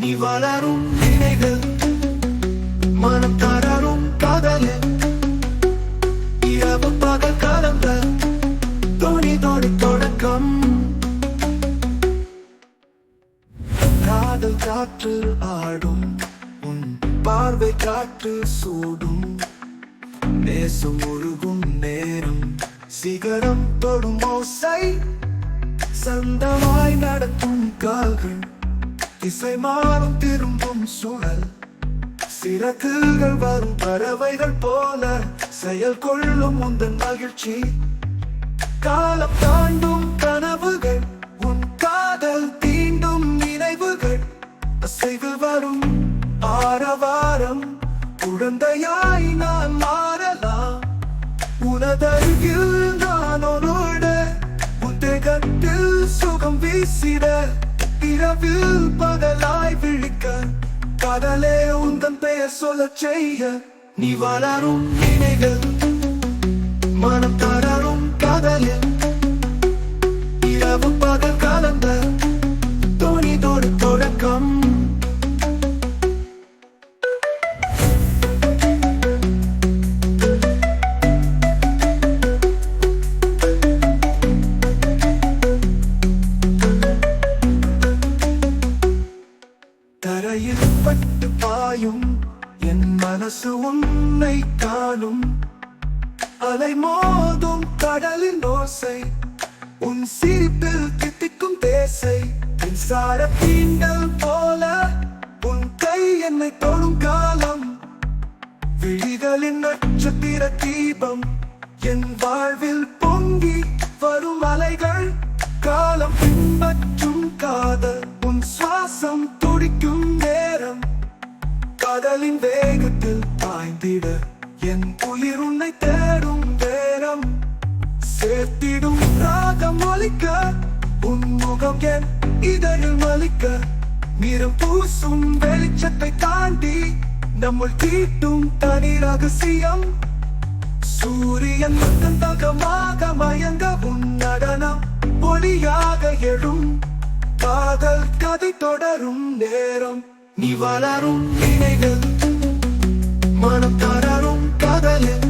நீ வளரும் நினைகள் மனம் தளரும் காதல் இரவு பகல் காலங்கள் தோணி தோணி தொடக்கம். காதல் காற்று ஆடும் உன் பார்வை காற்று சூடும். நேசம் ஒழுகும் நேரம் சிகரம் தொடும் ஓசை சந்தமாய் நடக்கும் கால்கள் திசை மாறும் திரும்பும் சூழல். சிறகுகள் வரும் பறவைகள் போல செயல் கொள்ளும் உந்தன் மகிழ்ச்சி. காலம் தாண்டும் கனவுகள் உன் காதல் தீண்டும் நினைவுகள். அசைவில் வரும் ஆரவாரம் குழந்தையாய் நான் மாறலாம். உனதருகில் நான் உன்னோட உத்தேகத்தில் சுகம் வீசிட இரவில் பகலாய் விழிக்க கடலே உந்தன் பெயர் சொல்லச் செய்ய நீ வளரும் நினைகள் தரையில் பட்டு பாயும். என் மனசு உன்னை காணும். அலை மோதும் கடலின் ஓசை. உன் சிரிப்பில் தித்திக்கும் தேசை மின்சார தீண்டல் போல உன் கை என்னை தொடும் காலம். விழிகளின் நட்சத்திர தீபம் என் வாழ்வில் பொங்கி காதலின் வேகத்தில் பாய்ந்திட என் உயிர் உன்னை தேடும் நேரம். சேர்த்திடும் ராகம் ஒலிக்க உன் முகம் என் இதழில் மலிக்க. நிறம் பூசும் வெளிச்சத்தை தாண்டி நம்முள் தீட்டும் தனி ரகசியம். சூரியன் தகமாக மயங்க உன் நடனம் ஒளியாக எழும். காதல் கதை தொடரும் நேரம். நீ வளரும் நினைகள் மனம் தளரும் கதலில்